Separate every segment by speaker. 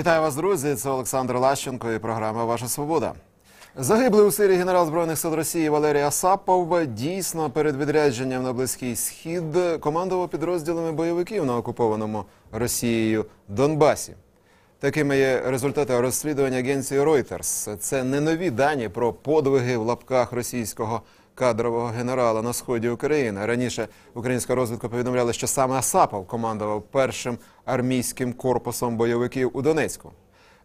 Speaker 1: Вітаю вас, друзі. Це Олександр Лащенко і програма Ваша Свобода. Загиблий у Сирії генерал збройних сил Росії Валерій Асапов дійсно перед відрядженням на близький схід командував підрозділами бойовиків на окупованому Росією Донбасі. Такими є результати розслідування агенції Reuters. Це не нові дані про подвиги в лапках російського кадрового генерала на сході України. Раніше українська розвідка повідомляла, що саме Асапов командував першим армійським корпусом бойовиків у Донецьку.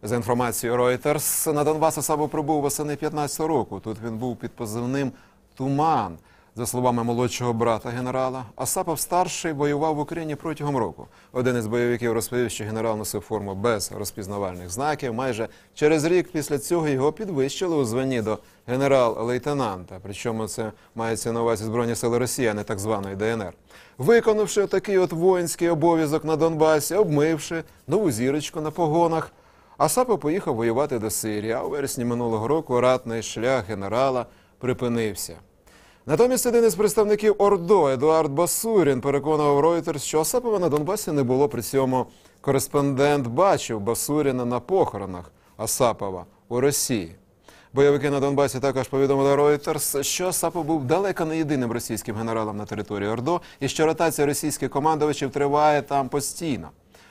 Speaker 1: За інформацією Reuters, на Донбас Асапов прибув восени 15-го року. Тут він був під позивним Туман. За словами молодшого брата генерала, Асапов старший воював в Україні протягом року. Один із бойовиків розповів, що генерал носив форму без розпізнавальних знаків. Майже через рік після цього його підвищили у званні до генерал-лейтенанта. Причому це мається на увазі Збройні сили Росії, а не так званої ДНР. Виконавши такий от воїнський обов'язок на Донбасі, обмивши нову зірочку на погонах, Асапов поїхав воювати до Сирії, а у вересні минулого року ратний шлях генерала припинився. Натомість один із представників ОРДО Едуард Басурін переконував Reuters, що Асапова на Донбасі не було. При цьому кореспондент бачив Басуріна на похоронах Асапова у Росії. Бойовики на Донбасі також повідомили Reuters, що Асапов був далеко не єдиним російським генералом на території ОРДО і що ротація російських командувачів триває там постійно.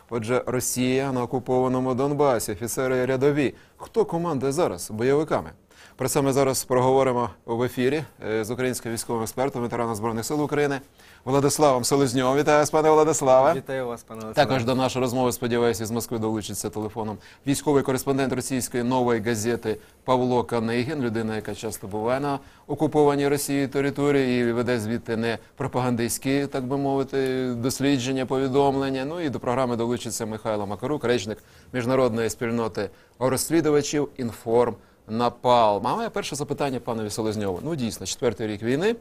Speaker 1: Отже, Росія на окупованому Донбасі, офіцери рядові. Хто командує зараз бойовиками? Про це ми зараз проговоримо в ефірі е, з українським військовим експертом, ветераном збройних сил України Владиславом Селезньовим. Вітаю вас, пане Владиславе.
Speaker 2: Вітаю вас, пане Олександре.
Speaker 1: Також до нашої розмови, сподіваюся, з Москви долучиться телефоном військовий кореспондент російської нової газети Павло Канигін, людина, яка часто буває на окупованій Росією території і веде звідти не пропагандистські, так би мовити, дослідження, повідомлення. Ну і до програми долучиться Михайло Макарук, речник міжнародної спільноти розслідувачів інформ. Напалм. А перше запитання панові Селезньову. Ну дійсно, четвертий рік війни.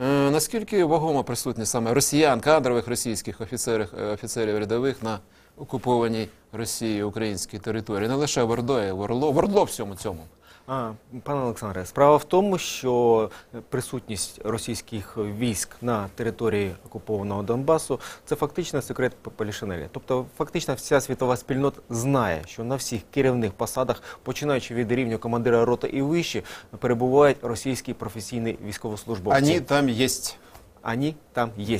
Speaker 1: Е, наскільки вагомо присутні саме росіян, кадрових російських офіцерів, е, офіцерів рядових на окупованій Росією українській території? Не лише в Ордо, а в Орло, в Ордло всьому цьому.
Speaker 2: Пане Олександре, справа в тому, що присутність російських військ на території окупованого Донбасу це фактично секрет Полішинелі. Тобто, фактично, вся світова спільнота знає, що на всіх керівних посадах, починаючи від рівня командира роти і вище, перебувають російські професійні військовослужбовці.
Speaker 1: Вони там єсть.
Speaker 2: Вони там є.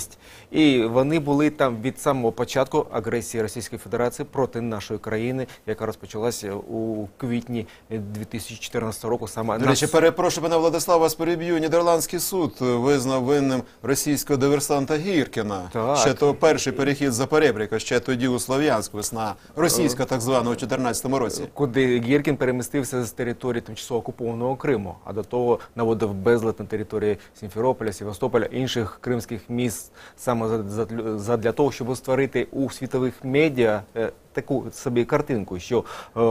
Speaker 2: І вони були там від самого початку агресії Російської Федерації проти нашої країни, яка розпочалася у квітні 2014 року. Саме
Speaker 1: До речі, перепрошую, пане Владислав, вас переб'ю. Нідерландський суд визнав винним російського диверсанта Гіркіна.
Speaker 2: Так.
Speaker 1: Ще то перший перехід за Перебріка, ще тоді у Слов'янськ, весна російська, так звана, у 2014 році.
Speaker 2: куди Гіркін перемістився з території тимчасово окупованого Криму, а до того наводив безлад на території Сімферополя, Севастополя, інших кримських міст саме за- за- задля того, щоб створити у світових медіа е, таку собі картинку, що е,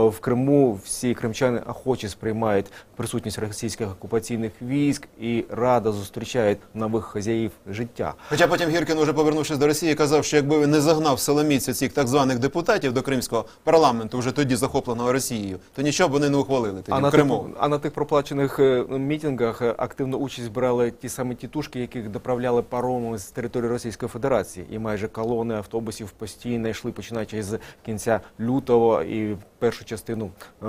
Speaker 2: в Криму всі кримчани охоче сприймають присутність російських окупаційних військ і радо зустрічають нових хазяїв життя.
Speaker 1: Хоча потім Гіркін, уже повернувшись до Росії, казав, що якби він не загнав силоміць цих так званих депутатів до кримського парламенту, вже тоді захопленого Росією, то нічого б вони не ухвалили тоді
Speaker 2: А
Speaker 1: в
Speaker 2: на,
Speaker 1: Криму.
Speaker 2: тих, а на тих проплачених е, мітингах е, активну участь брали ті самі тітушки, яких доправляли паромом з території Російської Федерації. І майже колони автобусів постійно йшли, починаючи з кінця лютого і першу частину е,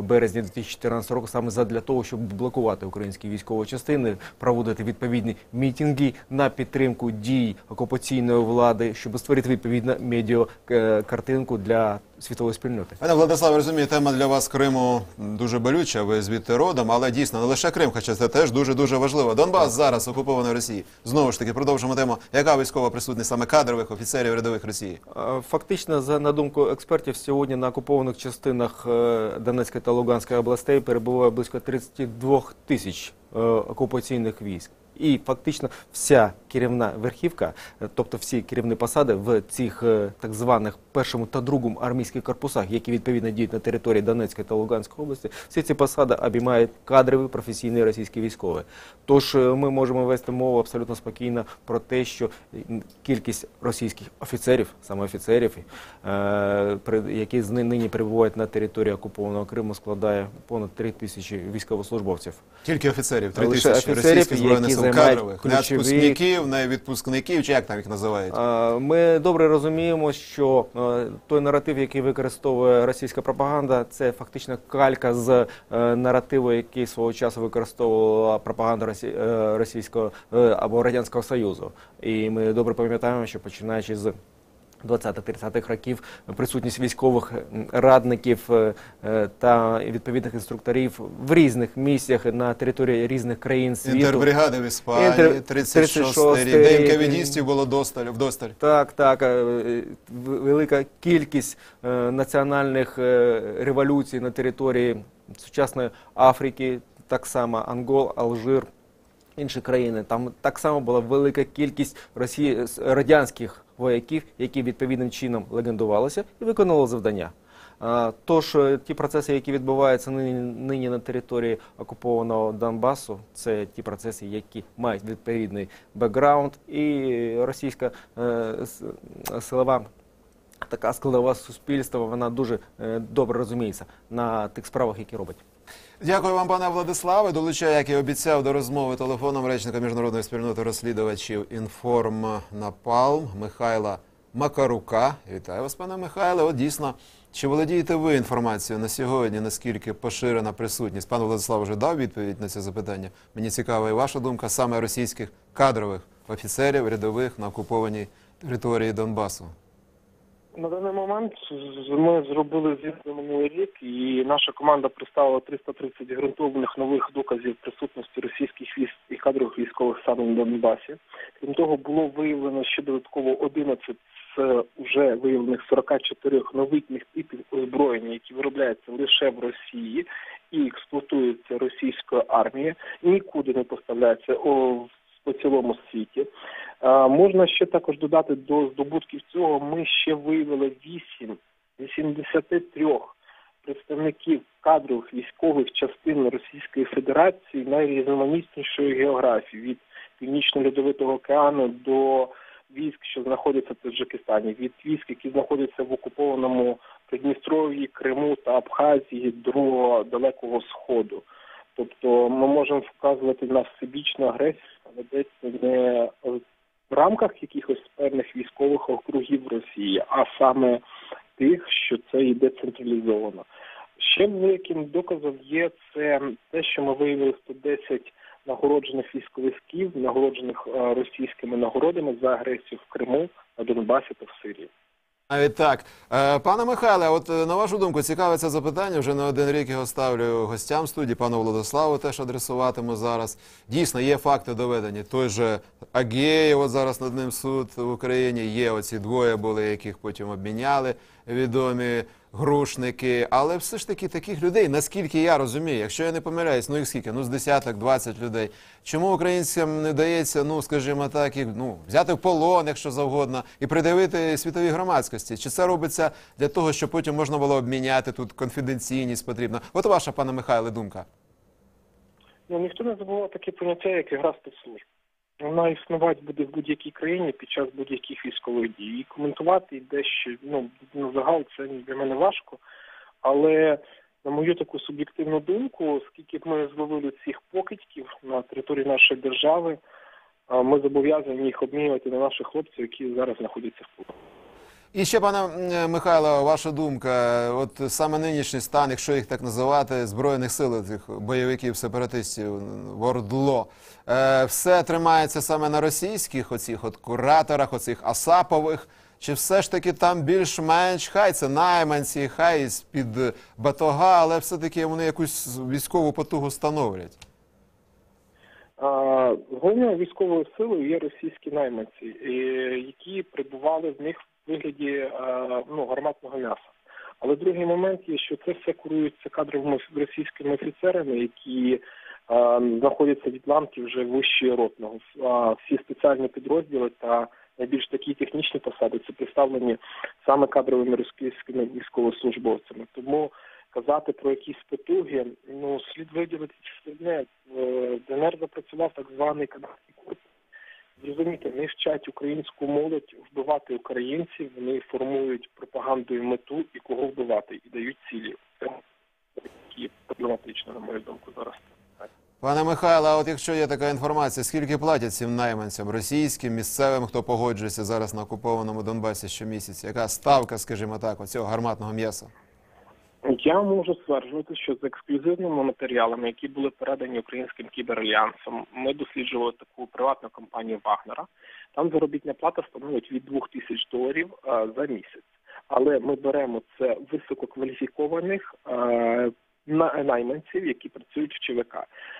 Speaker 2: березня 2014 року, саме задля того, щоб блокувати українські військові частини, проводити відповідні мітинги на підтримку дій окупаційної влади, щоб створити відповідну медіа е, для світової спільноти.
Speaker 1: Пане Владиславе, розумію, тема для вас Криму дуже болюча, ви звідти родом, але дійсно не лише Крим, хоча це теж дуже дуже важливо. Донбас зараз окупований Росією. Знову ж таки, продовжимо тему. Яка військова присутність саме кадрових офіцерів рядових Росії?
Speaker 2: Е, Фактично, за на думку експертів, сьогодні на окупованих частинах е, Донецької та Луганської областей перебуває близько 32 тисяч е, окупаційних військ. І фактично вся керівна верхівка, е, тобто всі керівні посади в цих е, так званих першому та другому армійських корпусах, які відповідно діють на території Донецької та Луганської області, всі ці посади обіймають кадрові професійні російські військові. Тож е, ми можемо вести мову абсолютно спокійно про те, що кількість російських офіцерів, саме офіцерів, які з- нині перебувають на території окупованого Криму, складає понад 3 тисячі військовослужбовців.
Speaker 1: Тільки офіцерів, три тисячі
Speaker 2: офіцерів,
Speaker 1: російських збройних сил
Speaker 2: займають
Speaker 1: кадрових, не відпускників, не відпускників, чи як там їх називають?
Speaker 2: Ми добре розуміємо, що той наратив, який використовує російська пропаганда, це фактично калька з е, наративу, який свого часу використовувала пропаганда е, російського е, або радянського союзу. І ми добре пам'ятаємо, що починаючи з 20-30-х років присутність військових радників е, е, та відповідних інструкторів в різних місцях на території різних країн світу.
Speaker 1: Інтербригади в Іспанії,
Speaker 2: Інтер-
Speaker 1: 36
Speaker 2: 36-й
Speaker 1: рік, де. Було досталь, вдосталь.
Speaker 2: Так, так. е, Велика кількість національних революцій на території сучасної Африки, так само Ангол, Алжир, інші країни. Там так само була велика кількість Росії, с- радянських вояків, які відповідним чином легендувалися і виконували завдання. Тож е, ті процеси, які відбуваються нині, нині на території окупованого Донбасу, це ті процеси, які мають відповідний бекграунд, і російська е, силова така складова суспільства, вона дуже е, добре розуміється на тих справах, які робить.
Speaker 1: Дякую вам, пане Владиславе. Долучаю, як і обіцяв, до розмови телефоном речника міжнародної спільноти розслідувачів інформ Напалм Михайла Макарука. Вітаю вас, пане Михайле. От дійсно, чи володієте ви інформацією на сьогодні, наскільки поширена присутність? Пан Владислав вже дав відповідь на це запитання. Мені цікава і ваша думка саме російських кадрових офіцерів рядових на окупованій території Донбасу.
Speaker 3: На даний момент ми зробили звіт за минулий рік, і наша команда представила 330 ґрунтовних нових доказів присутності російських військ і кадрових військових саме на Донбасі. Крім того, було виявлено ще додатково 11 з вже виявлених 44 новітніх типів озброєння, які виробляються лише в Росії і експлуатуються російською армією, нікуди не поставляються о, по цілому світі. Можна ще також додати до здобутків цього. Ми ще виявили 8 83 представників кадрових військових частин Російської Федерації найрізноманітнішої географії від північно-льодовитого океану до військ, що знаходяться в Таджикистані, від військ, які знаходяться в окупованому Придністров'ї, Криму та Абхазії до Далекого Сходу. Тобто ми можемо вказувати на всебічну агресію, ведеться не в рамках якихось певних військових округів Росії, а саме тих, що це йде централізовано. Ще великим доказом є це те, що ми виявили 110 нагороджених військовиків, нагороджених е, російськими нагородами за агресію в Криму, на Донбасі та в Сирії.
Speaker 1: Навіть так. Е, Пане Михайле, от е, на вашу думку, цікаве це запитання. Вже не один рік його ставлю гостям студії, пану Владиславу теж адресуватиму зараз. Дійсно, є факти доведені. Той же Агєєв, от зараз над ним суд в Україні. Є оці двоє були, яких потім обміняли відомі грушники. Але все ж таки таких людей, наскільки я розумію, якщо я не помиляюсь, ну їх скільки? Ну з десяток, 20 людей. Чому українцям не дається, ну скажімо так, їх ну взяти в полон, якщо завгодно, і придавити світовій громадськості? Чи це робиться для того, щоб потім можна було обміняти тут конфіденційність потрібна? От ваша пане Михайле думка.
Speaker 3: Ну ніхто не забував таке поняття, як ігра спецслужб. Вона існувати буде в будь-якій країні під час будь-яких військових дій. І коментувати дещо ну на загал це для мене важко. Але на мою таку суб'єктивну думку, оскільки б ми зловили цих покидьків на території нашої держави, ми зобов'язані їх обмінювати на наших хлопців, які зараз знаходяться в полоні.
Speaker 1: І ще, пане Михайло, ваша думка, от саме нинішній стан, якщо їх так називати, збройних сил цих бойовиків, сепаратистів, вордло, е, все тримається саме на російських оцих от кураторах, оцих Асапових. Чи все ж таки там більш-менш хай це найманці, хай з-під батога, але все-таки вони якусь військову потугу становлять?
Speaker 3: Головною військовою силою є російські найманці, які прибували в них в вигляді е, ну, гарматного м'яса. Але другий момент є, що це все курується кадровими російськими офіцерами, які е, знаходяться від ланки вже вище ротного. Всі спеціальні підрозділи та найбільш такі технічні посади це представлені саме кадровими російськими військовослужбовцями. Тому казати про якісь потуги, ну слід виділити. В ДНР запрацював так званий кадровий курс. Зрозуміти, не вчать українську молодь вбивати українців, вони формують пропаганду і мету і кого вбивати, і дають цілі. Це такі проблематично, на мою думку, зараз.
Speaker 1: Пане Михайло, а от якщо є така інформація, скільки платять цим найманцям російським, місцевим, хто погоджується зараз на окупованому Донбасі щомісяця? Яка ставка, скажімо так, оцього гарматного м'яса?
Speaker 3: Я можу стверджувати, що з ексклюзивними матеріалами, які були передані українським кіберальянсом, ми досліджували таку приватну компанію Вагнера. Там заробітна плата становить від 2 тисяч доларів е, за місяць. Але ми беремо це висококваліфікованих е, найманців, які працюють в ЧВК.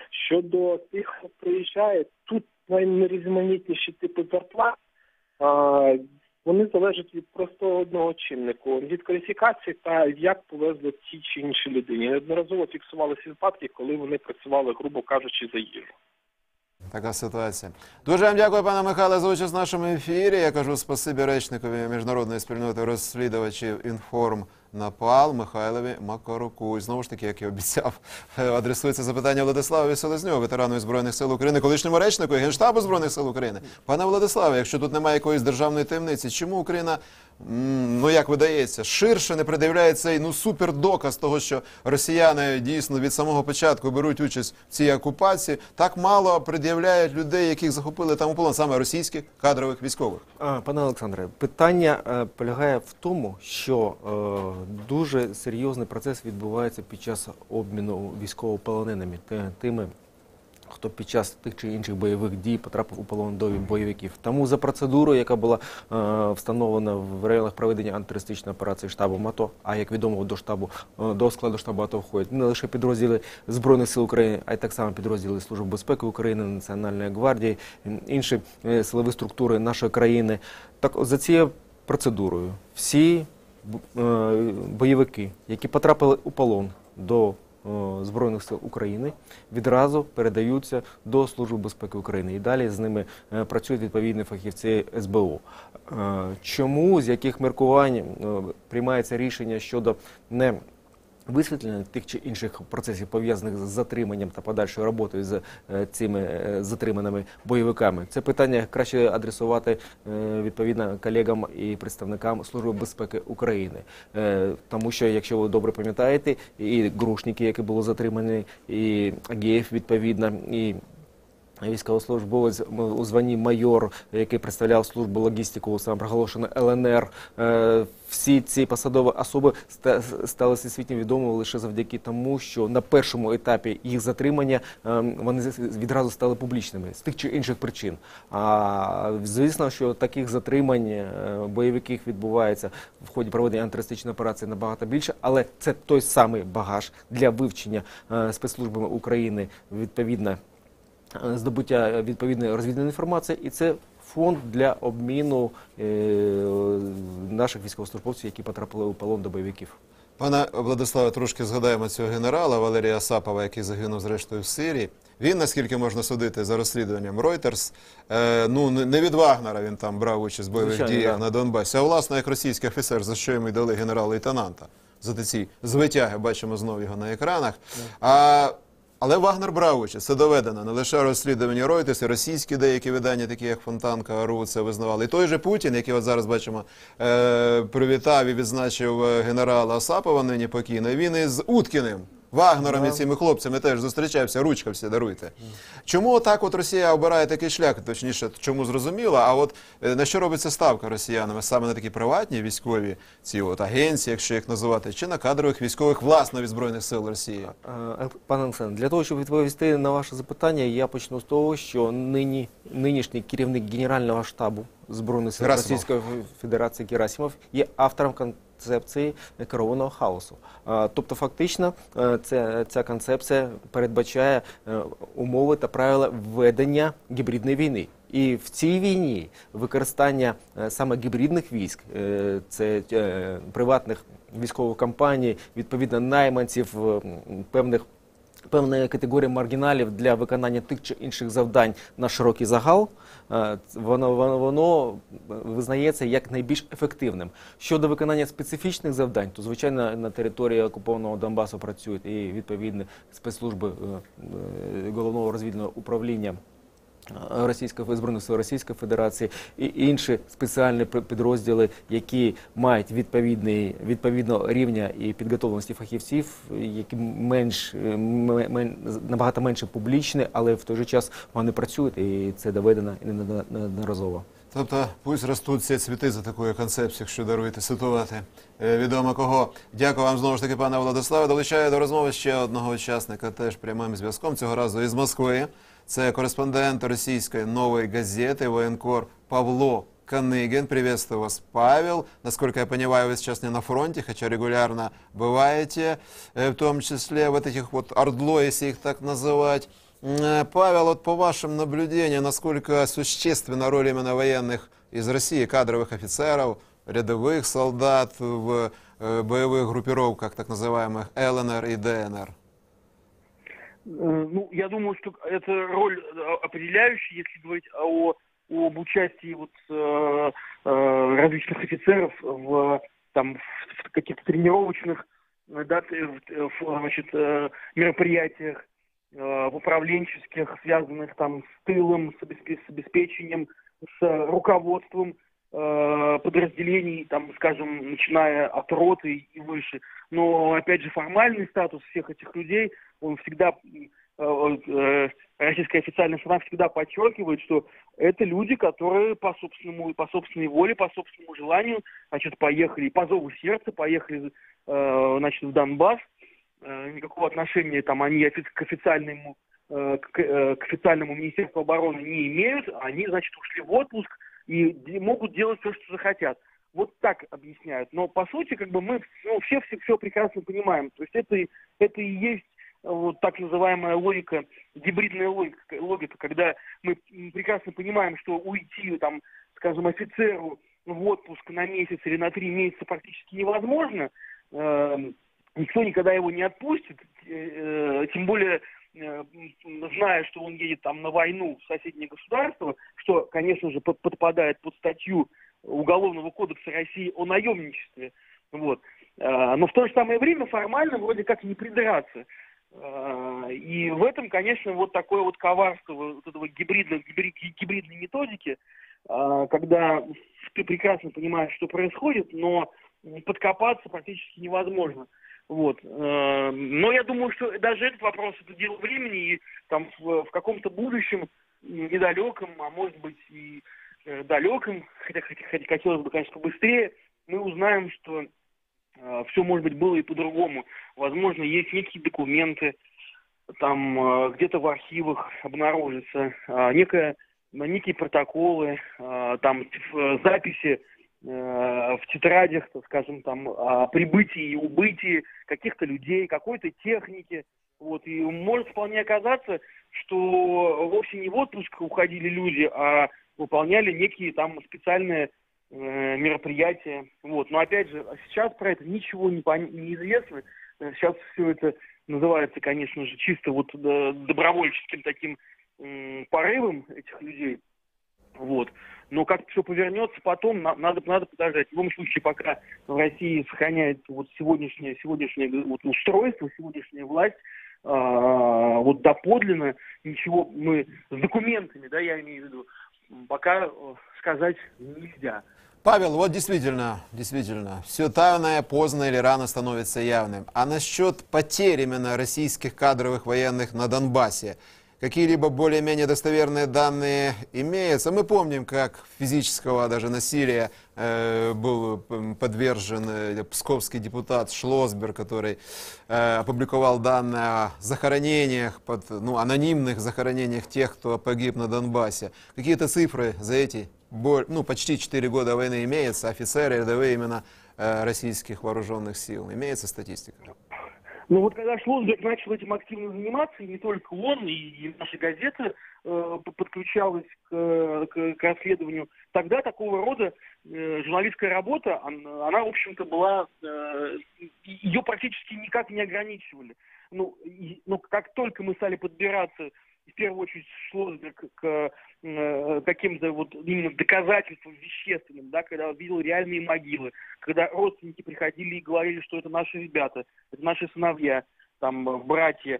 Speaker 3: Щодо тих, хто приїжджає, тут найрізноманітніші типи зарплат. Вони залежать від просто одного чиннику від кваліфікації та як повезло ті чи інші людині. Неодноразово фіксувалися випадки, коли вони працювали, грубо кажучи, за їжу.
Speaker 1: Така ситуація. Дуже вам дякую, пане Михайле, за участь в нашому ефірі. Я кажу спасибі речникові міжнародної спільноти розслідувачів інформ Напал Михайлові Макаруку. І знову ж таки, як і обіцяв, адресується запитання Владиславові Селезньову, ветерану збройних сил України, колишньому речнику і генштабу збройних сил України. Пане Владиславе, якщо тут немає якоїсь державної таємниці, чому Україна, ну як видається, ширше не придивляє цей ну супердоказ того, що росіяни дійсно від самого початку беруть участь в цій окупації, так мало пред'являють людей, яких захопили там у полон, саме російських кадрових військових.
Speaker 2: Пане Олександре, питання е, полягає в тому, що е, дуже серйозний процес відбувається під час обміну військовополоненими тими, хто під час тих чи інших бойових дій потрапив у полон до бойовиків. Тому за процедурою, яка була е, встановлена в районах проведення антитерористичної операції штабу АТО, а як відомо, до штабу е, до складу штабу АТО входять не лише підрозділи збройних сил України, а й так само підрозділи Служби безпеки України, Національної гвардії, інші е, силові структури нашої країни. Так за цією процедурою всі бойовики, які потрапили у полон до Збройних сил України, відразу передаються до Служби безпеки України. І далі з ними е, працюють відповідні фахівці СБУ. Е, Чому, з яких міркувань е, приймається рішення щодо не Висвітлення тих чи інших процесів пов'язаних з затриманням та подальшою роботою з е, цими е, затриманими бойовиками. Це питання краще адресувати е, відповідно колегам і представникам Служби безпеки України, тому що, якщо ви добре пам'ятаєте, і грушники, які були затримані, і Агієв відповідно, і Військовослужбовець у званні майор, який представляв службу логістику самопроголошеної ЛНР. Е, Всі ці посадові особи ста- стали всесвітньо відомими лише завдяки тому, що на першому етапі їх затримання е, вони відразу стали публічними з тих чи інших причин. А звісно, що таких затримань е, бойовиків відбувається в ході проведення антитерористичної операції набагато більше, але це той самий багаж для вивчення е, спецслужбами України відповідно здобуття відповідної розвідної інформації, і це фонд для обміну е, наших військовослужбовців, які потрапили у полон до бойовиків.
Speaker 1: Пане Владиславе, трошки згадаємо цього генерала Валерія Сапова, який загинув зрештою в Сирії. Він, наскільки можна судити за розслідуванням Reuters, е, ну не не від Вагнера він там брав участь в бойових
Speaker 2: Звичайно,
Speaker 1: діях
Speaker 2: да.
Speaker 1: на Донбасі, а власне як російський офіцер, за що йому й дали генерал-лейтенанта. За ці звитяги бачимо знову його на екранах. А, але Вагнер брав участь, це доведено. Не лише розслідування Reuters, і російські деякі видання, такі як Фонтанка, РУ, це визнавали. І той же Путін, який от зараз бачимо, е, привітав і відзначив е, генерала Асапова нині покійно, він із Уткіним. Вагнером і цими хлопцями теж зустрічався, ручкався, даруйте. Чому так от Росія обирає такий шлях, точніше, чому зрозуміло, а от е, на що робиться ставка росіянами? Саме на такі приватні військові ці от агенції, якщо їх називати, чи на кадрових військових власно від Збройних сил Росії?
Speaker 2: Е, Пане Олександр, для того, щоб відповісти на ваше запитання, я почну з того, що нині, нинішній керівник Генерального штабу Збройних сил Російської Федерації Герасимов є автором концепції керованого хаосу. Тобто, фактично, е, це, ця концепція передбачає е, умови та правила ведення гібридної війни. І в цій війні використання е, саме гібридних військ, це приватних військових компаній, відповідно найманців певних. Певної категорії маргіналів для виконання тих чи інших завдань на широкий загал, е, воно, воно, воно визнається як найбільш ефективним. Щодо виконання специфічних завдань, то звичайно на території окупованого Донбасу працюють і відповідні спецслужби е, е, головного розвідного управління Російської збройних сил Російської Федерації і інші спеціальні підрозділи, які мають відповідний відповідного рівня і підготовленості фахівців, які менш е, мен- набагато менше публічні, але в той же час вони працюють, і це доведено неодноразово.
Speaker 1: Тобто, пусть ростуть ці цвіти за такою концепцією, якщо даруєте цитувати е, відомо кого. Дякую вам знову ж таки, пане Владиславе. Долучаю до розмови ще одного учасника, теж прямим зв'язком цього разу із Москви. Це кореспондент російської нової газети воєнкор Павло Каныгин. Приветствую вас, Павел. Насколько я понимаю, вы сейчас не на фронте, хотя регулярно бываете, э, в том числе вот этих вот ордло, если их так называть. М, Павел, вот по вашим наблюдениям, насколько существенна роль именно военных из России, кадровых офицеров, рядовых солдат в э, боевых группировках, так называемых ЛНР и ДНР?
Speaker 4: Э, Ну, я думаю, что это роль э, определяющая, если говорить о, об участии вот э, э, различных офицеров в там в, каких-то тренировочных да, в- значит, мероприятиях, в управленческих, связанных там с тылом, с, обеспе- с обеспечением, с руководством подразделений, там, скажем, начиная от роты и выше. Но, опять же, формальный статус всех этих людей, он всегда, э, э, российская официальная сторона всегда подчеркивает, что это люди, которые по собственному, по собственной воле, по собственному желанию, значит, поехали, по зову сердца, поехали, э, значит, в Донбасс. Никакого отношения там они к официальному к, официальному Министерству обороны не имеют, они, значит, ушли в отпуск и могут делать все, что захотят. Вот так объясняют. Но по сути, как бы мы ну, все, все все прекрасно понимаем. То есть это, это и есть вот так называемая логика, гибридная логика, логика, когда мы прекрасно понимаем, что уйти, там, скажем, офицеру в отпуск на месяц или на три месяца практически невозможно. Эм, Никто никогда его не отпустит, э, э, тем более э, зная, что он едет там на войну в соседнее государство, что, конечно же, под- подпадает под статью Уголовного кодекса России о наемничестве. Вот. Но в то же самое время формально вроде как не придраться. Э, И в этом, конечно, вот такое вот коварство вот этого гибридной, гибри- гибридной методики, э, когда ты прекрасно понимаешь, что происходит, но подкопаться практически невозможно. Вот. Э, Но я думаю, что даже этот вопрос это дело времени, и там в, в каком-то будущем недалеком, а может быть и э, далеком, хотя, хотя, хотелось бы, конечно, побыстрее, мы узнаем, что все, может быть, было и по-другому. Возможно, есть некие документы, там э, где-то в архивах обнаружится э, некая, некие протоколы, э, там в- записи э, в тетрадях, скажем, там о прибытии и убытии каких-то людей, какой-то техники. Вот, и может вполне оказаться, что вовсе не в отпуск уходили люди, а выполняли некие там специальные э, мероприятия. Вот. Но опять же, сейчас про это ничего не, пон- неизвестно. Э, Сейчас все это называется, конечно же, чисто вот э, добровольческим таким порывом этих людей. Вот. Но как все повернется потом, на- надо, надо подождать. В любом случае, пока в России сохраняется вот сегодняшнее, сегодняшнее вот устройство, сегодняшняя власть, а, вот доподлинно ничего мы с документами, да, я имею в виду, пока э, сказать нельзя.
Speaker 1: Павел, вот действительно, действительно, все тайное поздно или рано становится явным. А насчет потерь именно российских кадровых военных на Донбассе, какие-либо более-менее достоверные данные имеются? Мы помним, как физического даже насилия э, был подвержен э, псковский депутат Шлосберг, который э, опубликовал данные о захоронениях, под, ну, анонимных захоронениях тех, кто погиб на Донбассе. Какие-то цифры за эти ну, почти 4 года войны имеется, офицеры рядовые именно э, российских вооруженных сил. Имеется статистика?
Speaker 4: Ну вот когда Шлосберг начал этим активно заниматься, и не только он, и, и наша газета э, подключалась к, к- к расследованию, тогда такого рода э, журналистская работа, она, она, в общем-то, была, э, ее практически никак не ограничивали. Ну, и- ну, как только мы стали подбираться, в первую очередь, Шлосберг к э, каким-то вот именно доказательствам вещественным, да, когда видел реальные могилы, когда родственники приходили и говорили, что это наши ребята, это наши сыновья, там, э, братья,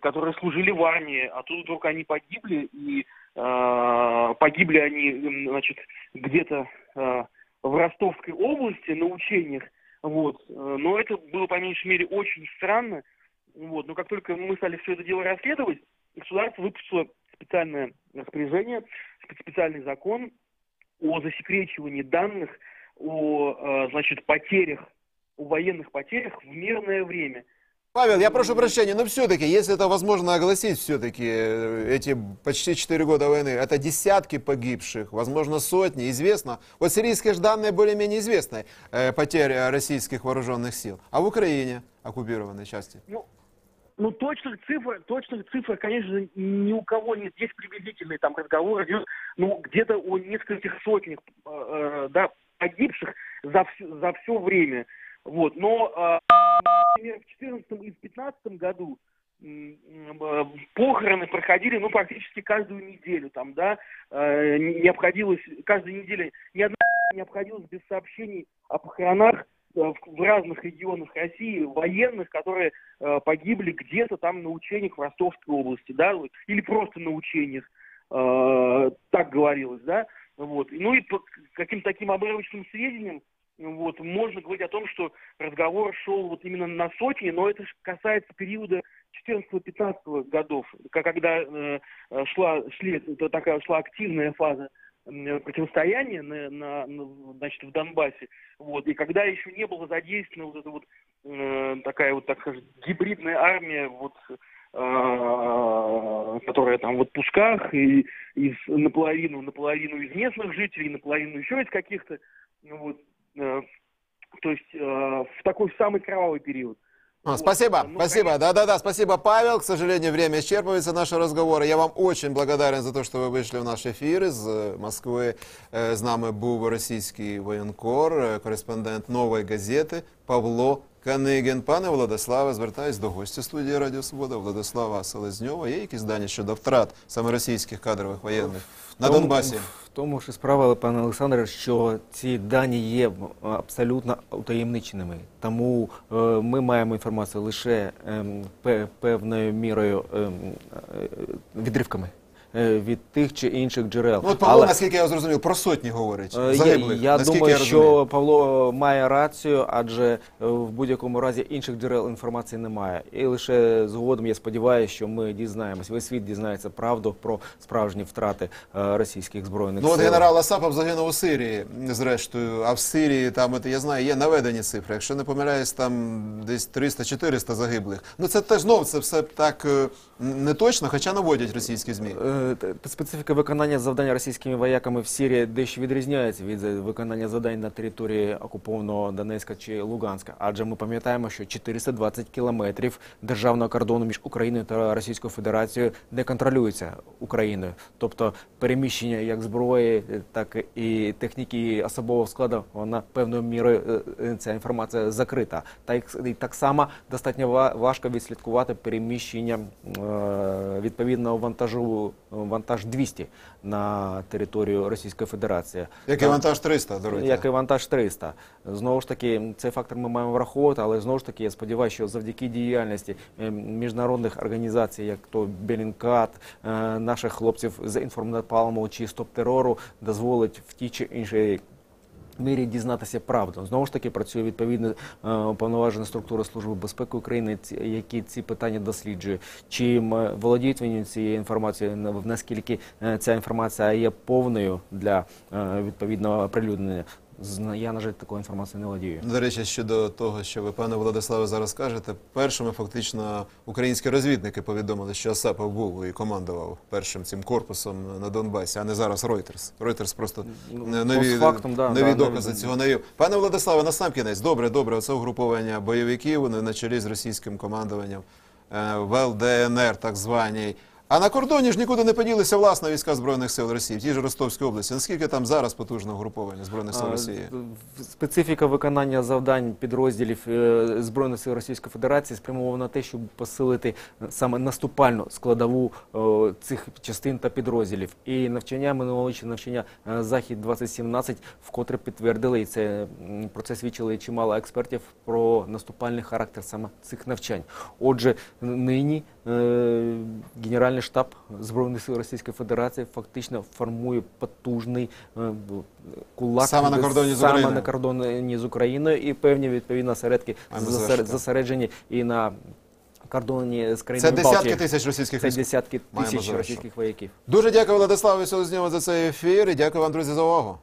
Speaker 4: которые служили в армии, а тут вдруг они погибли, и э, погибли они, значит, где-то э, в Ростовской области на учениях, вот. Э, Но это было, по меньшей мере, очень странно. Вот. Но как только мы стали все это дело расследовать, государство выпустило специальное распоряжение, спе- специальный закон о засекречивании данных о, э, значит, потерях, о военных потерях в мирное время.
Speaker 1: Павел, я прошу прощения, но все-таки, если это возможно огласить, все-таки эти почти 4 года войны, это десятки погибших, возможно сотни, известно. Вот сирийские же данные более-менее известны, э, потери российских вооруженных сил. А в Украине, оккупированной части?
Speaker 4: Ну, ну точных цифр, точных цифр, конечно, ни у кого нет. Есть приблизительный там разговор идет, ну, где-то о нескольких сотнях, э, э, да, погибших за все, за все время. Вот, но, э, например, в 2014 и в 2015 году э, похороны проходили, ну, практически каждую неделю, там, да, э, не обходилось, каждую неделю ни одна не обходилась без сообщений о похоронах в, в разных регионах России военных, которые э, погибли где-то там на учениях в Ростовской области, да, или просто на учениях, э, так говорилось, да, вот. Ну и по каким-то таким обрывочным сведениям, вот, можно говорить о том, что разговор шел вот именно на сотни, но это касается периода 14-15 годов, когда э, э, шла, шли, это такая шла активная фаза м, противостояния на, на- на, значит, в Донбассе, вот, и когда еще не было задействована вот эта вот э, такая вот, так скажем, гибридная армия, вот, э, которая там в отпусках, и из наполовину, наполовину из местных жителей, наполовину еще из каких-то, ну, вот, э, то есть э, в такой самый кровавый период.
Speaker 1: А,
Speaker 4: Вот.
Speaker 1: спасибо,
Speaker 4: Ну,
Speaker 1: спасибо. Да-да-да, спасибо, Павел. К сожалению, время исчерпывается нашего разговора. Я вам очень благодарен за те, що ви вийшли в наш ефір з е, Москви. Е, З нами був російський воєнкор, е, кореспондент нової газети Павло Канигін. Пане Владиславе, звертаюсь до гостя студії Радіо Свобода Владислава Селезньова. Є якісь дані щодо втрат саме російських кадрових воєнних на
Speaker 2: Тому-
Speaker 1: Донбасі?
Speaker 2: В тому ж і справа, пане Олександре, що ці дані є абсолютно утаємниченими. Тому е, ми маємо інформацію лише пе- певною мірою ем, е, відривками е, від тих чи інших джерел.
Speaker 1: Ну, от Павло, наскільки я зрозумів, про сотні говорить.
Speaker 2: Е,
Speaker 1: Загиблих.
Speaker 2: Я, я думаю,
Speaker 1: я
Speaker 2: що Павло має рацію, адже е, в будь-якому разі інших джерел інформації немає. І лише згодом я сподіваюся, що ми дізнаємось. Весь світ дізнається правду про справжні втрати е, російських збройних
Speaker 1: Ну, от
Speaker 2: сил.
Speaker 1: генерал Асапов загинув у Сирії, зрештою. А в Сирії там, от, я знаю, є наведені цифри. Якщо не помиляюсь, там десь 300-400 загиблих. Ну це теж знов це все так е, не точно, хоча наводять російські ЗМІ.
Speaker 2: Е, Специфіка виконання завдань російськими вояками в Сирії дещо відрізняється від е, виконання завдань на території окупованого Донецька чи Луганська. Адже ми пам'ятаємо, що 420 кілометрів державного кордону між Україною та Російською Федерацією не контролюється Україною. Тобто переміщення як зброї, е, так і техніки особового складу, вона певною мірою е, ця інформація закрита. Та так само достатньо ва- важко відслідкувати переміщення відповідного вантажу вантаж 200 на територію Російської Федерації.
Speaker 1: Як і вантаж 300, до речі.
Speaker 2: як і вантаж 300. Знову ж таки, цей фактор ми маємо враховувати, але знову ж таки, я сподіваюся, що завдяки діяльності е, міжнародних організацій, як то Белінкат, е, наших хлопців з інформнапалму чи стоп терору, дозволить в тій чи іншій мірі дізнатися правду. Знову ж таки, працює відповідна е, уповноважена структура Служби безпеки України, які ці питання досліджує. Чим е, володіють вони цією інформацією, на- наскільки е, ця інформація є повною для відповідного оприлюднення. Зна- Я, на жаль, такою інформацією не володію.
Speaker 1: До речі, щодо того, що ви, пане Владиславе, зараз кажете, першими фактично українські розвідники повідомили, що Асапов був і командував першим цим корпусом на Донбасі, а не зараз Reuters. Reuters просто
Speaker 2: Ну,
Speaker 1: е, нові,
Speaker 2: постфактум, да,
Speaker 1: нові
Speaker 2: да,
Speaker 1: докази
Speaker 2: навіть-
Speaker 1: цього навів. Пане Владиславе, на сам кінець, добре, добре, оце угруповання бойовиків вони на чолі з російським командуванням е, в ЛДНР, так званій. А на кордоні ж нікуди не поділися власне війська Збройних сил Росії, в тій же Ростовській області. Наскільки там зараз потужне угруповання Збройних сил Росії?
Speaker 2: Специфіка виконання завдань підрозділів е, Збройних сил Російської Федерації спрямована на те, щоб посилити саме наступальну складову е, цих частин та підрозділів. І навчання минулорічне навчання е, Захід 2017 вкотре підтвердили, і це про це свідчили чимало експертів про наступальний характер саме цих навчань. Отже, нині Генеральний штаб Збройних сил Російської Федерації фактично формує потужний е, кулак
Speaker 1: Саме на кордоні з Україною.
Speaker 2: на кордоні з Україною і певні відповідно осередки засер- і на кордоні з
Speaker 1: Це десятки
Speaker 2: Балтії.
Speaker 1: тисяч російських
Speaker 2: Це десятки тисяч російських вояків.
Speaker 1: Дуже дякую Владиславу Селезньову за цей ефір і дякую вам, друзі, за увагу.